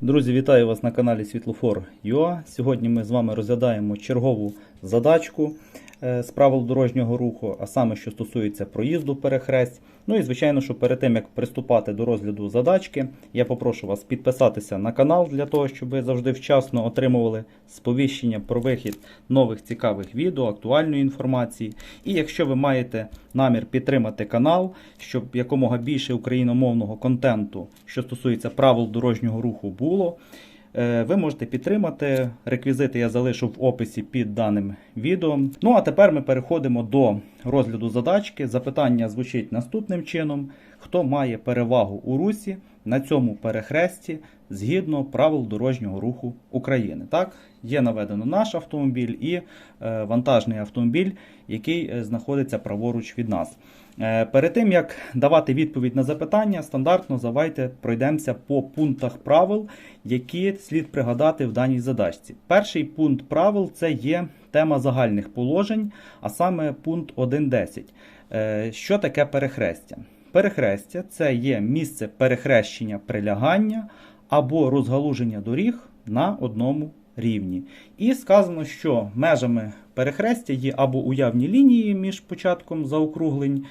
Друзі, вітаю вас на каналі Світлофор.ua. Сьогодні ми з вами розглядаємо чергову задачку з правил дорожнього руху, а саме, що стосується проїзду перехресть. Ну і звичайно, що перед тим як приступати до розгляду задачки, я попрошу вас підписатися на канал для того, щоб ви завжди вчасно отримували сповіщення про вихід нових цікавих відео, актуальної інформації. І якщо ви маєте намір підтримати канал, щоб якомога більше україномовного контенту, що стосується правил дорожнього руху, було. Е, Ви можете підтримати. Реквізити я залишу в описі під даним відео. Ну а тепер ми переходимо до розгляду задачки. Запитання звучить наступним чином: хто має перевагу у русі на цьому перехресті згідно правил дорожнього руху України? Так, є наведено наш автомобіль і е, вантажний автомобіль, який е, знаходиться праворуч від нас. Е, Перед тим як давати відповідь на запитання, стандартно давайте пройдемося по пунктах правил, які слід пригадати в даній задачці. Перший пункт правил це є тема загальних положень, а саме пункт 1.10. Е, Що таке перехрестя? Перехрестя це є місце перехрещення прилягання або розгалуження доріг на одному рівні. І сказано, що межами перехрестя є або уявні лінії між початком заокруглень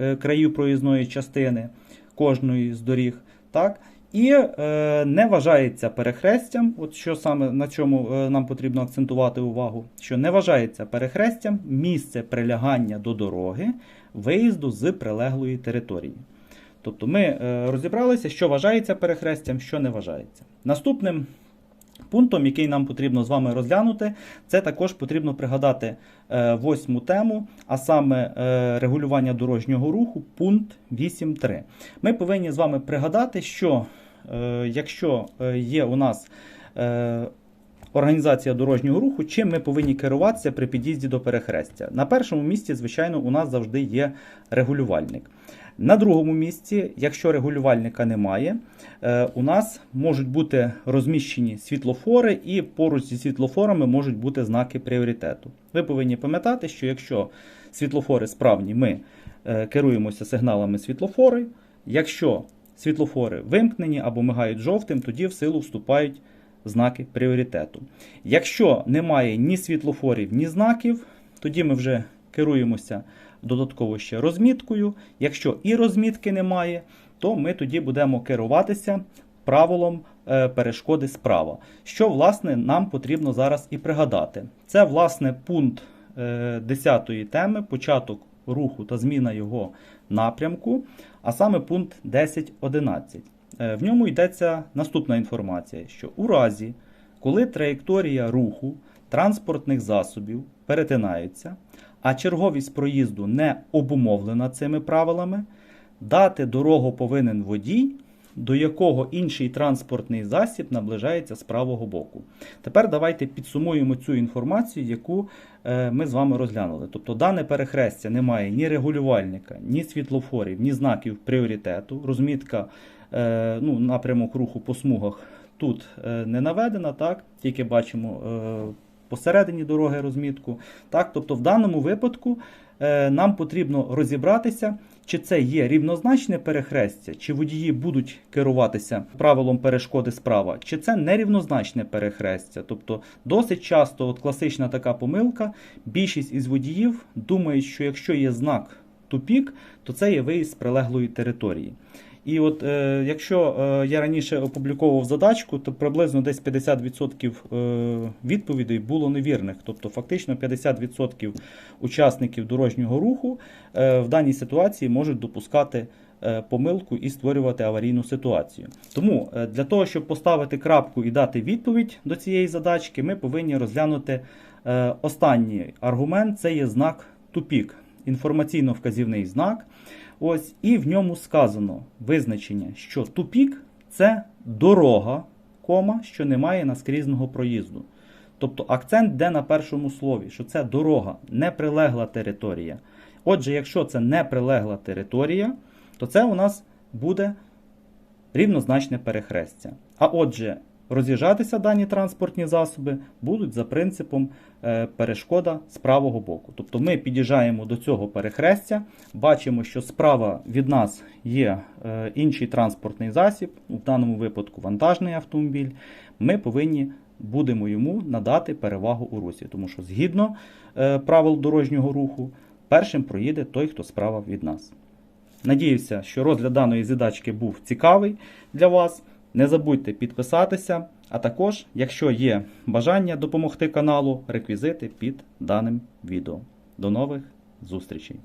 е, країв проїзної частини кожної з доріг. Так? І е, не вважається перехрестям, от що саме на чому е, нам потрібно акцентувати увагу, що не вважається перехрестям місце прилягання до дороги виїзду з прилеглої території. Тобто ми е, розібралися, що вважається перехрестям, що не вважається. Наступним пунктом, який нам потрібно з вами розглянути, це також потрібно пригадати е, восьму тему, а саме е, регулювання дорожнього руху, пункт 8.3. Ми повинні з вами пригадати, що е, якщо є у нас Організація дорожнього руху, чим ми повинні керуватися при під'їзді до перехрестя. На першому місці, звичайно, у нас завжди є регулювальник. На другому місці, якщо регулювальника немає, е, у нас можуть бути розміщені світлофори, і поруч зі світлофорами можуть бути знаки пріоритету. Ви повинні пам'ятати, що якщо світлофори справні, ми е, керуємося сигналами світлофори. Якщо світлофори вимкнені або мигають жовтим, тоді в силу вступають знаки пріоритету. Якщо немає ні світлофорів, ні знаків, тоді ми вже керуємося додатково ще розміткою. Якщо і розмітки немає, то ми тоді будемо керуватися правилом е, перешкоди справа. Що, власне, нам потрібно зараз і пригадати. Це, власне, пункт е, 10 теми, початок руху та зміна його напрямку, а саме пункт 10.11. Е, В ньому йдеться наступна інформація, що у разі, коли траєкторія руху транспортних засобів перетинаються, а черговість проїзду не обумовлена цими правилами, дати дорогу повинен водій, до якого інший транспортний засіб наближається з правого боку. Тепер давайте підсумуємо цю інформацію, яку е, ми з вами розглянули. Тобто дане перехрестя не має ні регулювальника, ні світлофорів, ні знаків пріоритету. Розмітка е, ну, напрямок руху по смугах тут е, не наведена, так? тільки бачимо посередині дороги розмітку. Так? Тобто в даному випадку е, нам потрібно розібратися, чи це є рівнозначне перехрестя, чи водії будуть керуватися правилом перешкоди справа, чи це нерівнозначне перехрестя. Тобто досить часто от класична така помилка, більшість із водіїв думають, що якщо є знак тупік, то це є виїзд з прилеглої території. І от е, якщо е, я раніше опубліковував задачку, то приблизно десь 50% е, відповідей було невірних. Тобто фактично 50% учасників дорожнього руху е, в даній ситуації можуть допускати помилку і створювати аварійну ситуацію. Тому для того, щоб поставити крапку і дати відповідь до цієї задачки, ми повинні розглянути останній аргумент це є знак тупік, інформаційно-вказівний знак. Ось, і в ньому сказано визначення, що тупік це дорога, кома, що не має наскрізного проїзду. Тобто акцент йде на першому слові, що це дорога, неприлегла територія. Отже, якщо це неприлегла територія, то це у нас буде рівнозначне перехрестя. А отже, роз'їжджатися дані транспортні засоби будуть за принципом е, перешкода з правого боку. Тобто ми під'їжджаємо до цього перехрестя, бачимо, що справа від нас є е, інший транспортний засіб, в даному випадку вантажний автомобіль. Ми повинні будемо йому надати перевагу у русі, тому що згідно е, правил дорожнього руху, першим проїде той, хто справа від нас. Надіюся, що розгляд даної задачки був цікавий для вас. Не забудьте підписатися, а також, якщо є бажання допомогти каналу, реквізити під даним відео. До нових зустрічей!